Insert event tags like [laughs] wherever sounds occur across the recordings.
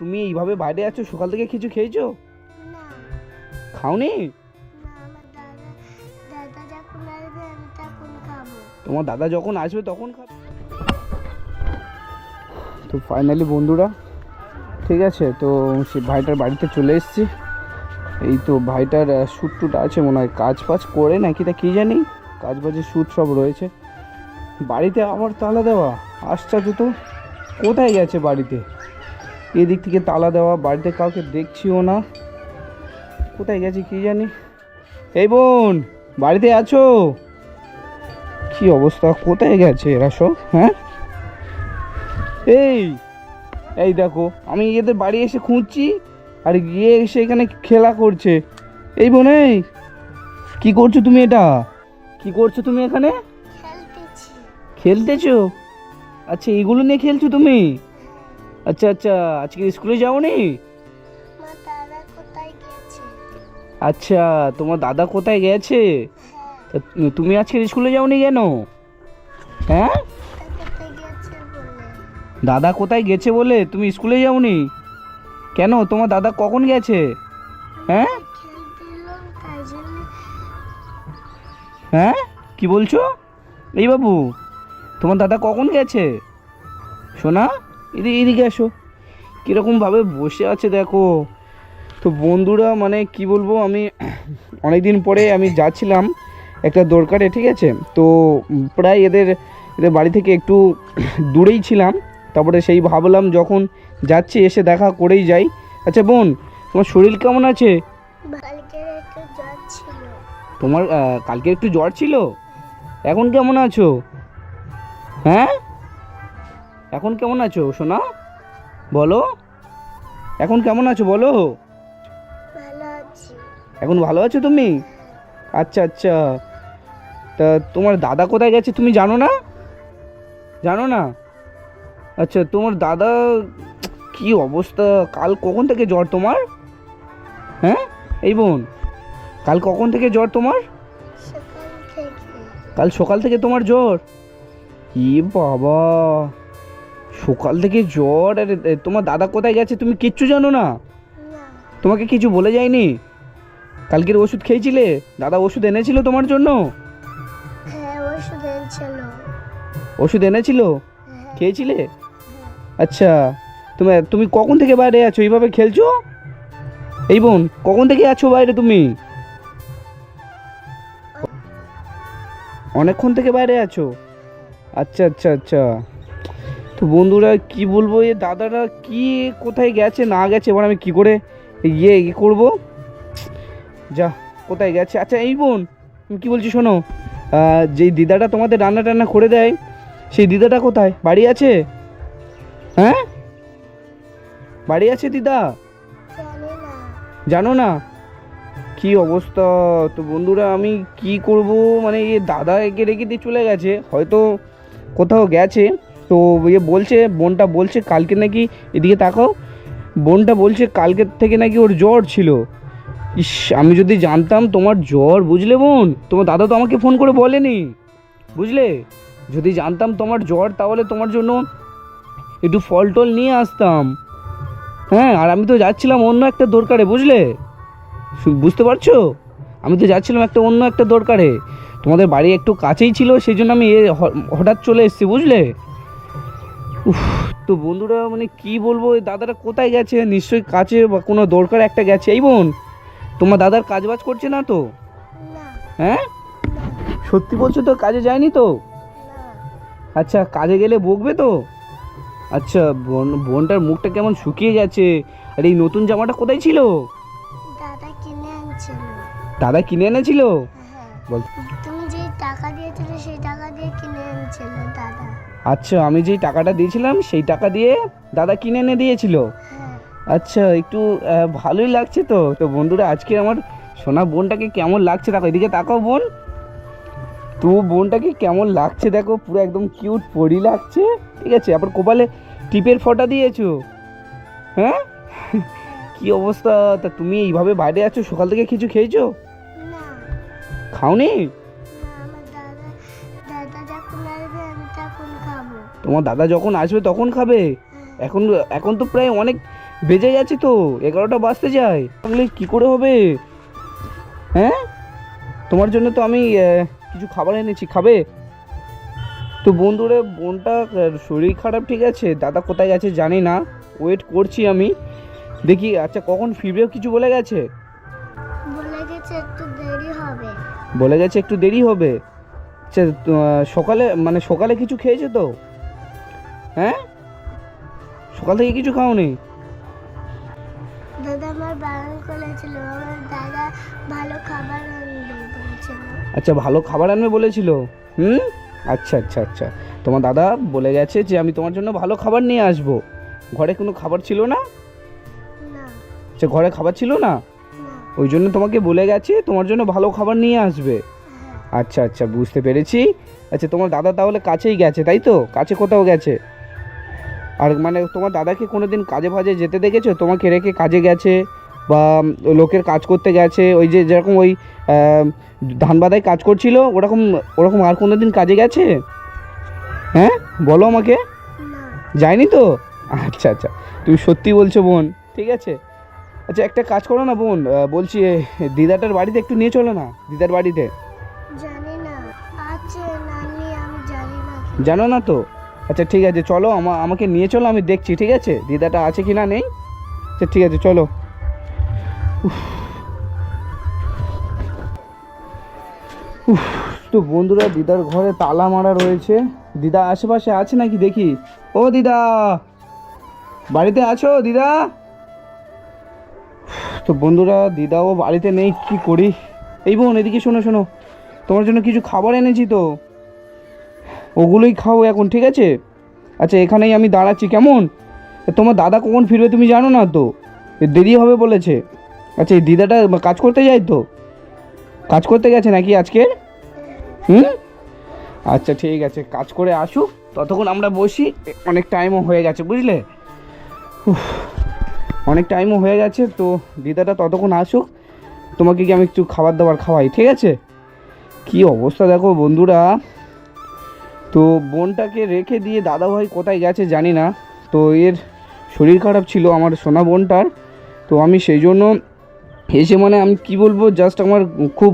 তুমি এইভাবে বাইরে আছো? সকাল থেকে কিছু খেয়েছো? খাওনি? তোমার দাদা যখন আসবে তখন খাবে। তো ফাইনালি বন্ধুরা ঠিক আছে তো সে ভাইটার বাড়িতে চলে এসেছি। এই তো ভাইটার শ্যুট টুট আছে মনে হয় কাজ ফাজ করে নাকি তা কী জানি? কাজ বাজে শ্যুট সব রয়েছে। বাড়িতে আবার তালা দেওয়া? আশ্চর্য তো। কোথায় গেছে বাড়িতে? এদিক থেকে তালা দেওয়া বাড়িতে কাউকে দেখছিও না। কোথায় গেছে কী জানি? এই বোন বাড়িতে আছো? কি অবস্থা? কোথায় গেছে এরা সব হ্যাঁ? এই এই দেখো আমি এদের বাড়ি এসে খুঁজছি আর গিয়ে এসে এখানে খেলা করছে। এই বোন এই কি করছ তুমি এটা? কি করছ তুমি এখানে? খেলতেছি। খেলতেছো? আচ্ছা এগুলো নিয়ে খেলছো তুমি? আচ্ছা আচ্ছা আজকে স্কুলে যাওনি? আচ্ছা তোমার দাদা কোথায় গেছে হ্যাঁ। তুমি আজকে স্কুলে যাওনি কেন? হ্যাঁ? দাদা কোথায় গেছে বলে। তুমি স্কুলে যাওনি? কেন? তোমার দাদা কখন গেছে হ্যাঁ? হ্যাঁ? কি বলছো? এই বাবু তোমার দাদা কখন গেছে শোনা এদিকে এদিকে আসো কীরকমভাবে বসে আছে দেখো। তো বন্ধুরা মানে কি বলব আমি অনেক দিন পরে আমি যাচ্ছিলাম একটা দরকারে ঠিক আছে? তো প্রায় এদের এদের বাড়ি থেকে একটু দূরেই ছিলাম। তারপরে সেই ভাবলাম যখন যাচ্ছি এসে দেখা করেই যাই। আচ্ছা বোন তোমার শরীর কেমন আছে? তোমার কালকে একটু জ্বর ছিল? এখন কেমন আছো? হ্যাঁ? এখন কেমন আছো সোনা? বলো। এখন কেমন আছো বলো। এখন ভালো আছো তুমি? আচ্ছা আচ্ছা। তা তোমার দাদা কোথায় গেছে তুমি জানো না? জানো না? আচ্ছা তোমার দাদা কি অবস্থা? কাল কখন থেকে জ্বর তোমার? হ্যাঁ? এই বোন কাল কখন থেকে জ্বর তোমার? কাল সকাল থেকে তোমার জ্বর? ই বাবা। সকাল থেকে জ্বর আরে তোমার দাদা কোথায় গেছে তুমি কিচ্ছু জানো না। তোমাকে কিছু বলে যায়নি? কালকের ওষুধ খেয়েছিলে? দাদা ওষুধ এনেছিল তোমার জন্য? হ্যাঁ ওষুধ এনেছিল। ওষুধ এনেছিল? হ্যাঁ। খেয়েছিলে? হ্যাঁ। আচ্ছা তুমি তুমি কখন থেকে বাইরে আছো? এইভাবে খেলছো? এই বোন কখন থেকে আছো বাইরে তুমি? অনেকক্ষণ থেকে বাইরে আছো? আচ্ছা আচ্ছা আচ্ছা। বন্ধুরা, কি বলব, এ দাদারা কি, কোথায় গেছে, না গেছে, এবার আমি কি করে ইয়ে ইয়ে করব? যা, কোথায় গেছে? আচ্ছা এই বোন কি বলছি শোনো যেই দিদাটা তোমাদের রান্না টান্না করে দেয়, সেই দিদাটা কোথায়? বাড়ি আছে? হ্যাঁ? বাড়ি আছে দিদা? জানো না। কি অবস্থা? তো বন্ধুরা, আমি কি করব? মানে দাদা একে রেখে দিয়ে চলে গেছে, হয়তো কোথাও গেছে। তো ইয়ে বলছে, বোনটা বলছে কালকে নাকি, এদিকে তাকাও, বোনটা বলছে কালকে থেকে নাকি ওর জ্বর ছিল। ইস, আমি যদি জানতাম তোমার জ্বর, বুঝলে বোন? তোমার দাদা তো আমাকে ফোন করে বলেনি, বুঝলে? যদি জানতাম তোমার জ্বর, তাহলে তোমার জন্য একটু ফল টল নিয়ে আসতাম। হ্যাঁ আর আমি তো যাচ্ছিলাম অন্য একটা দরকারে, বুঝলে? বুঝতে পারছ? আমি তো যাচ্ছিলাম একটা অন্য একটা দরকারে। তোমাদের বাড়ি একটু কাছেই ছিল সেই জন্য আমি হঠাৎ চলে এসেছি, বুঝলে? উফ তো বন্ধুরা মানে কি বলব দাদাটা কোথায় গেছে? নিশ্চয়ই কাছে বা কোনো দরকার একটা গেছে। এই বোন তোমার দাদার কাজ বাজ করছে না তো? হ্যাঁ? সত্যি বলছো তো কাজে যায়নি তো? আচ্ছা কাজে গেলে বকবে তো? আচ্ছা বোন বোনটার মুখটা কেমন শুকিয়ে গেছে আর এই নতুন জামাটা কোথায় ছিল? দাদা কিনে দাদা কিনে এনেছিল? হ্যাঁ। বল। তুমি যে টাকা দিয়েছিলে সেই টাকা দিয়ে কিনে আনছিল দাদা। আচ্ছা আমি যেই টাকাটা দিয়েছিলাম সেই টাকা দিয়ে দাদা কিনে এনে দিয়েছিল। আচ্ছা একটু ভালোই লাগছে তো। তো বন্ধুরা আজকে আমার সোনা বোনটাকে কেমন লাগছে দেখো এদিকে তাকাও বোন। তো বোনটাকে কেমন লাগছে দেখো পুরো একদম কিউট পরি লাগছে। ঠিক আছে আবার কপালে টিপের ফটা দিয়েছ। হ্যাঁ? [laughs] কি অবস্থা? তা তুমি এইভাবে বাইরে আছো? সকাল থেকে কিছু খেয়েছো? না। খাওনি? তোমার দাদা যখন আসবে তখন খাবে। এখন এখন তো প্রায় অনেক বেজে গেছে তো এগারোটা বাজতে যায়। তাহলে কি করে হবে? হ্যাঁ? তোমার জন্য তো আমি কিছু খাবার এনেছি খাবে? তো বন্ধুরে বোনটা শরীর খারাপ ঠিক আছে? দাদা কোথায় গেছে জানি না। ওয়েট করছি আমি। দেখি আচ্ছা কখন ফিরবে কিছু বলে গেছে? বলে গেছে একটু দেরি হবে। বলে গেছে একটু দেরি হবে। আচ্ছা সকালে মানে সকালে কিছু খেয়েছে তো? হ্যাঁ? সকাল থেকে কিছু খাওনি? দাদা আমার বারণ করেছিল আমার দাদা ভালো খাবার আনবে বলছিল। আচ্ছা ভালো খাবার আনবে বলেছিল? হুম? আচ্ছা আচ্ছা আচ্ছা। তোমার দাদা বলে গেছে যে আমি তোমার জন্য ভালো খাবার নিয়ে আসব। ঘরে কোনো খাবার ছিল না। আচ্ছা ঘরে খাবার ছিল না? না। ওই জন্য তোমাকে বলে গেছে তোমার জন্য ভালো খাবার নিয়ে আসবে। হ্যাঁ। আচ্ছা আচ্ছা বুঝতে পেরেছি। আচ্ছা তোমার দাদা তাহলে কাছেই গেছে তাই তো? কাছে কোথাও গেছে? আর মানে তোমার দাদাকে কোনো দিন কাজে ফাজে যেতে দেখেছ? তোমাকে রেখে কাজে গেছে বা লোকের কাজ করতে গেছে? ওই যে যেরকম ওই আহ, ধান বাদায় কাজ করছিল ওরকম ওরকম আর কোনো দিন কাজে গেছে? হ্যাঁ? বলো আমাকে। যায়নি তো? আচ্ছা আচ্ছা। তুমি সত্যি বলছো বোন ঠিক আছে? আচ্ছা একটা কাজ করো না বোন বলছি দিদাটার বাড়িতে একটু নিয়ে চলো না দিদার বাড়িতে। জানি না। আছে জানি জানো না তো? আচ্ছা ঠিক আছে, চলো, আমা আমাকে নিয়ে চলো, আমি দেখছি, ঠিক আছে? দিদাটা আছে কি না নেই? আচ্ছা ঠিক আছে, চলো। তো বন্ধুরা, দিদার ঘরে তালা মারা রয়েছে। দিদা আশেপাশে আছে নাকি দেখি? ও, দিদা! বাড়িতে আছো, দিদা? তো বন্ধুরা, দিদাও বাড়িতে নেই, কি করি? এই বোন, এদিকে শোনো শোনো। তোমার জন্য কিছু খাবার এনেছি তো। ওগুলোই খাও এখন, ঠিক আছে? আচ্ছা এখানেই আমি দাঁড়াচ্ছি, কেমন? তোমার দাদা কখন ফিরবে তুমি জানো না তো? দেরি হবে বলেছে। আচ্ছা এই দিদাটা কাজ করতে যায় তো? কাজ করতে গেছে নাকি আজকে? হুম? আচ্ছা ঠিক আছে, কাজ করে আসুক, ততক্ষণ আমরা বসি। অনেক টাইমও হয়ে গেছে, বুঝলে? অনেক টাইমও হয়ে গেছে, তো দিদাটা ততক্ষণ আসুক। তোমাকে কি আমি একটু খাবার দাবার খাওয়াই, ঠিক আছে? কি অবস্থা দেখো বন্ধুরা। তো বোনটাকে রেখে দিয়ে দাদাভাই কোথায় গেছে জানি না। তো এর শরীর খারাপ ছিল আমার সোনা বোনটার। তো আমি সেই জন্য এসে মানে আমি কি বলব জাস্ট আমার খুব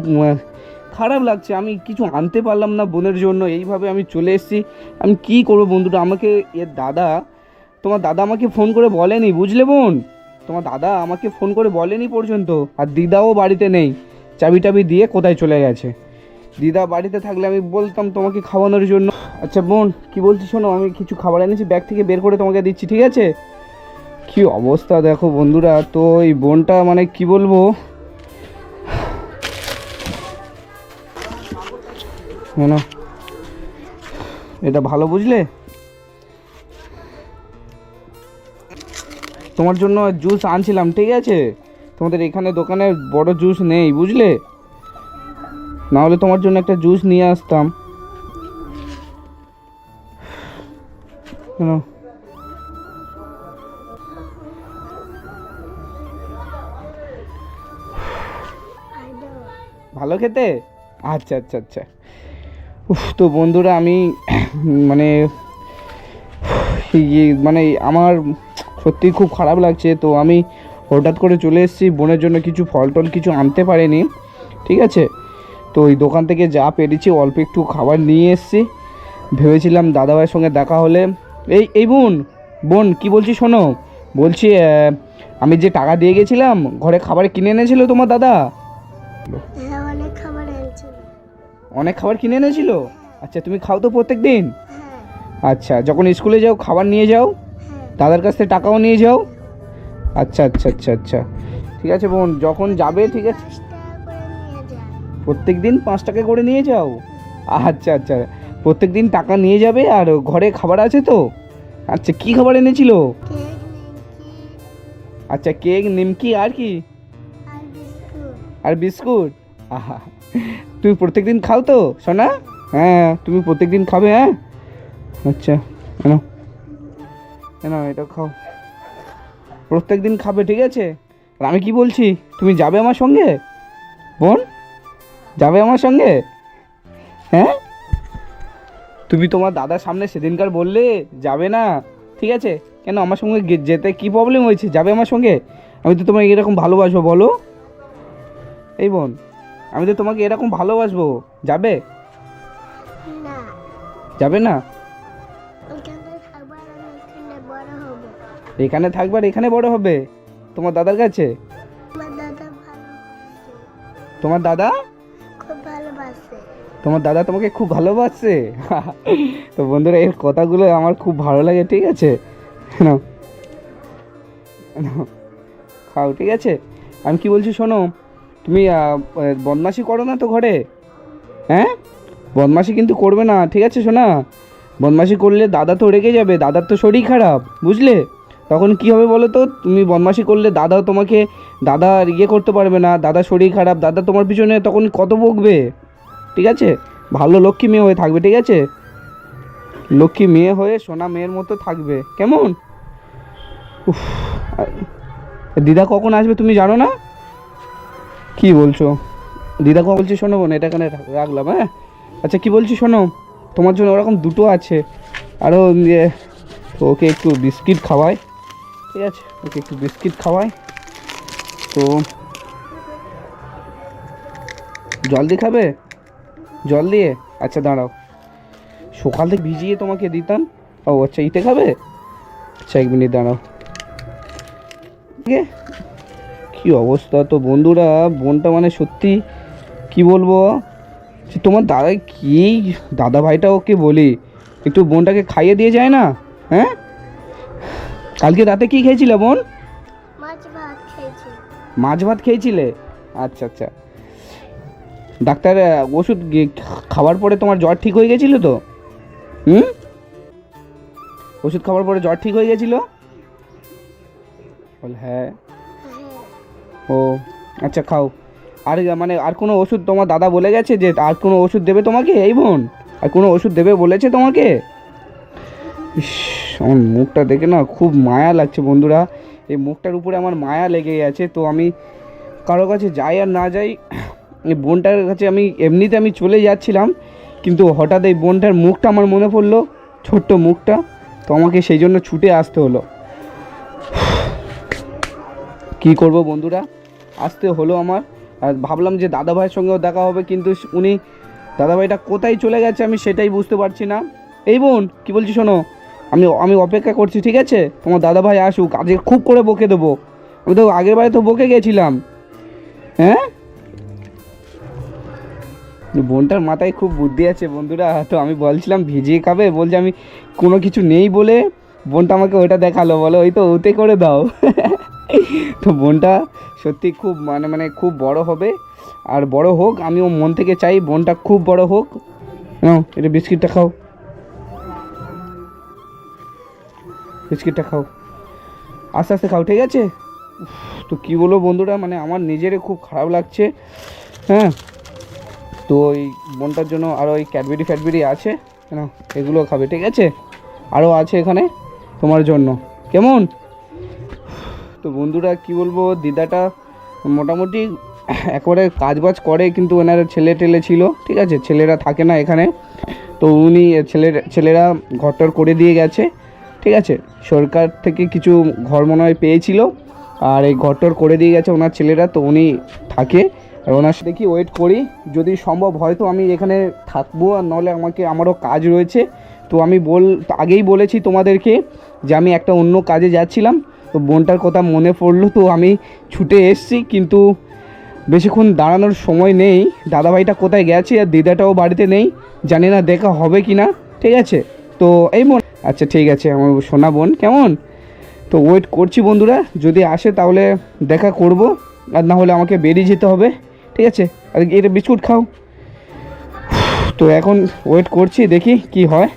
খারাপ লাগছে। আমি কিছু আনতে পারলাম না বোনের জন্য, এইভাবে আমি চলে এসেছি। আমি কি করব বন্ধুটা, আমাকে এর দাদা, তোমার দাদা আমাকে ফোন করে বলেনি, বুঝলে বোন? তোমার দাদা আমাকে ফোন করে বলেনি পর্যন্ত, আর দিদাও বাড়িতে নেই। চাবি টাবি দিয়ে কোথায় চলে গেছে? দিদা বাড়িতে থাকলে আমি বলতাম তোমাকে খাওয়ানোর জন্য। আচ্ছা বোন, কি বলছি শোনো? আমি কিছু খাবার এনেছি, ব্যাগ থেকে বের করে তোমাকে দিচ্ছি, ঠিক আছে? কি অবস্থা দেখো বন্ধুরা, তো এই বোনটা মানে কি বলব? শোনো এটা ভালো বুঝলে? তোমার জন্য জুস আনছিলাম, ঠিক আছে? তোমাদের এখানে দোকানে বড় জুস নেই, বুঝলে? না হলে তোমার জন্য একটা জুস নিয়ে আসতাম। কেন. ভালো খেতে? আচ্ছা আচ্ছা আচ্ছা। উফ, তো বন্ধুরা, আমি [clears throat] মানে মানে আমার সত্যি খুব খারাপ লাগছে। তো আমি হঠাৎ করে চলে এসেছি, বোনের জন্য কিছু ফল টল কিছু আনতে পারিনি, ঠিক আছে? তো ওই দোকান থেকে যা পেরেছি, অল্প একটু খাবার নিয়ে এসেছি। ভেবেছিলাম দাদাভাইয়ের সঙ্গে দেখা হলে এই এই বোন বোন কি বলছি শোনো? বলছি আমি যে টাকা দিয়ে গেছিলাম ঘরে খাবার কিনে এনেছিল তোমার দাদা? হ্যাঁ অনেক খাবার কিনে এনেছিল? আচ্ছা তুমি খাও তো প্রত্যেক দিন হ্যাঁ। আচ্ছা যখন স্কুলে যাও খাবার নিয়ে যাও হ্যাঁ। দাদার কাছ থেকে টাকাও নিয়ে যাও। আচ্ছা আচ্ছা আচ্ছা আচ্ছা। ঠিক আছে বোন যখন যাবে ঠিক আছে। প্রত্যেক দিন পাঁচ টাকা করে নিয়ে যাও? আচ্ছা আচ্ছা। প্রত্যেক দিন টাকা নিয়ে যাবে আর ঘরে খাবার আছে তো। আচ্ছা কি খাবার এনেছিল? আচ্ছা কেক, নিমকি, আর কি? আর বিস্কুট। আহা, তুমি প্রত্যেক দিন খাও তো, সোনা? হ্যাঁ তুমি প্রত্যেক দিন খাবে হ্যাঁ? আচ্ছা কেন কেন এটা খাও। প্রত্যেক দিন খাবে, ঠিক আছে? আর আমি কি বলছি? তুমি যাবে আমার সঙ্গে? বোন? যাবে আমার সঙ্গে? হ্যাঁ? তুমি তোমার দাদার সামনে সেদিনকার বললে যাবে না। ঠিক আছে? কেন আমার সঙ্গে যেতে কি প্রবলেম হয়েছে? যাবে আমার সঙ্গে? আমি তো তোমাকে এরকম ভালোবাসবো বলো। এই বোন আমি তো তোমাকে এরকম ভালোবাসবো। যাবে? না। যাবে না? এখানে থাকবার এখানে বড় হব। তোমার দাদার কাছে? তোমার দাদা? তোমার দাদা তোমাকে খুব ভালোবাসছে তো বন্ধুরা, এর কথাগুলো আমার খুব ভালো লাগে, ঠিক আছে। খাও, ঠিক আছে? আমি কি বলছি শোনো? তুমি বদমাশি করো না তো ঘরে? হ্যাঁ? বদমাশি কিন্তু করবে না, ঠিক আছে শোনা বদমাশি করলে দাদা তো রেগে যাবে, দাদার তো শরীর খারাপ, বুঝলে? তখন কি হবে বলো তো? তুমি বদমাশি করলে দাদাও তোমাকে, দাদা ইয়ে করতে পারবে না, দাদা শরীর খারাপ, দাদা তোমার পিছনে তখন কত বকবে? ঠিক আছে? ভালো লক্ষ্মী মেয়ে হয়ে থাকবে ঠিক আছে? লক্ষ্মী মেয়ে হয়ে সোনা মেয়ের মতো থাকবে। কেমন? উফ, দিদা কখন আসবে তুমি জানো না? কি বলছো? দিদা কখন বলছি শোনো বোন এটা এখানে রাখলাম হ্যাঁ? আচ্ছা কি বলছি শোনো? তোমার জন্য ওরকম দুটো আছে। আরও ইয়ে, ওকে একটু বিস্কিট খাওয়াই। ঠিক আছে ওকে একটু বিস্কিট খাওয়াই। তো জল দিয়ে খাবে? জল দিয়ে? আচ্ছা দাঁড়াও। সকাল থেকে ভিজিয়ে তোমাকে দিতাম। ও আচ্ছা ইতে খাবে? আচ্ছা এক মিনিট দাঁড়াও? কি অবস্থা তো বন্ধুরা? বোনটা মানে সত্যি কি বলব? যে তোমার দাদা কি? দাদা ভাইটা ওকে বলি। একটু বোনটাকে খাইয়ে দিয়ে যায় না? হ্যাঁ? কালকে রাতে কি খেয়েছিলে বোন? মাছ ভাত খেয়েছি। মাছ ভাত খেয়েছিলে? আচ্ছা আচ্ছা। ডাক্তার ওষুধ খাওয়ার পরে তোমার জ্বর ঠিক হয়ে গেছিল তো? হুম? ওষুধ খাওয়ার পরে জ্বর ঠিক হয়ে গেছিল? বল হ্যাঁ। ও আচ্ছা খাও। আর মানে আর কোনো ওষুধ তোমার দাদা বলে গেছে যে, আর কোনো ওষুধ দেবে তোমাকে এই বোন? আর কোনো ওষুধ দেবে বলেছে তোমাকে? আমার মুখটা দেখে না খুব মায়া লাগছে বন্ধুরা। এই মুখটার উপরে আমার মায়া লেগে গেছে তো আমি কারও কাছে যাই আর না যাই বোনটার কাছে আমি এমনিতে আমি চলে যাচ্ছিলাম, কিন্তু হঠাৎ এই বোনটার মুখটা আমার মনে পড়ল, ছোট্ট মুখটা, তো আমাকে সেই জন্য ছুটে আসতে হলো। কি করব বন্ধুরা? আসতে হলো আমার। আর ভাবলাম যে দাদাভাইয়ের সঙ্গেও দেখা হবে, কিন্তু উনি, দাদাভাইটা কোথায় চলে গেছে আমি সেটাই বুঝতে পারছি না। এই বোন, কি বলছি শোনো? আমি আমি অপেক্ষা করছি, ঠিক আছে? তোমার দাদাভাই আসুক, আজকে খুব করে বকে দেবো। আমি তো আগের বারে তো বকে গেছিলাম। হ্যাঁ? বোনটার মাথায় খুব বুদ্ধি আছে, বন্ধুরা, তো আমি বলছিলাম ভিজিয়ে খাবে, বলছে আমি কোনো কিছু নেই বলে বোনটা আমাকে ওইটা দেখাল, বলো ওই তো ওতে করে দাও। [laughs] তো বোনটা সত্যি খুব মানে মানে খুব বড় হবে, আর বড় হোক আমিও মন থেকে চাই বোনটা খুব বড় হোক। নাও, এটা বিস্কিটটা খাও। বিস্কিটটা খাও। আস্তে আস্তে খাও, ঠিক আছে? তো কী বলব বন্ধুরা মানে আমার নিজেরই খুব খারাপ লাগছে হ্যাঁ? তো ওই বোনটার জন্য আরও ওই ক্যাডবেরি ফ্যাডবেরি আছে না এগুলো খাবে, ঠিক আছে? আরও আছে এখানে তোমার জন্য। কেমন? তো বন্ধুরা, কি বলব, দিদাটা মোটামুটি একবারে কাজ বাজ করে, কিন্তু ওনার ছেলে টেলে ছিল, ঠিক আছে? ছেলেরা থাকে না এখানে। তো উনি ছেলের, ছেলেরা ঘরটর করে দিয়ে গেছে, ঠিক আছে? সরকার থেকে কিছু ঘর মনে হয় পেয়েছিল, আর এই ঘরটর করে দিয়ে গেছে ওনার ছেলেরা, তো উনি থাকে। আর ওনার কি ওয়েট করি? যদি সম্ভব হয়তো আমি এখানে থাকব, আর নাহলে আমাকে, আমারও কাজ রয়েছে। তো আমি বল, আগেই বলেছি তোমাদেরকে যে আমি একটা অন্য কাজে যাচ্ছিলাম, তো বোনটার কথা মনে পড়ল, তো আমি ছুটে এসছি, কিন্তু বেশিক্ষণ দাঁড়ানোর সময় নেই। দাদাভাইটা কোথায় গেছে আর দিদাটাও বাড়িতে নেই, জানি না দেখা হবে কি না ঠিক আছে? তো এই বোন আচ্ছা ঠিক আছে, আমার সোনা বোন, কেমন? তো ওয়েট করছি বন্ধুরা, যদি আসে তাহলে দেখা করব, আর না হলে আমাকে বেরিয়ে যেতে হবে। ঠিক আছে আর এটা বিস্কুট খাও। তো এখন ওয়েট করছি দেখি কি হয়।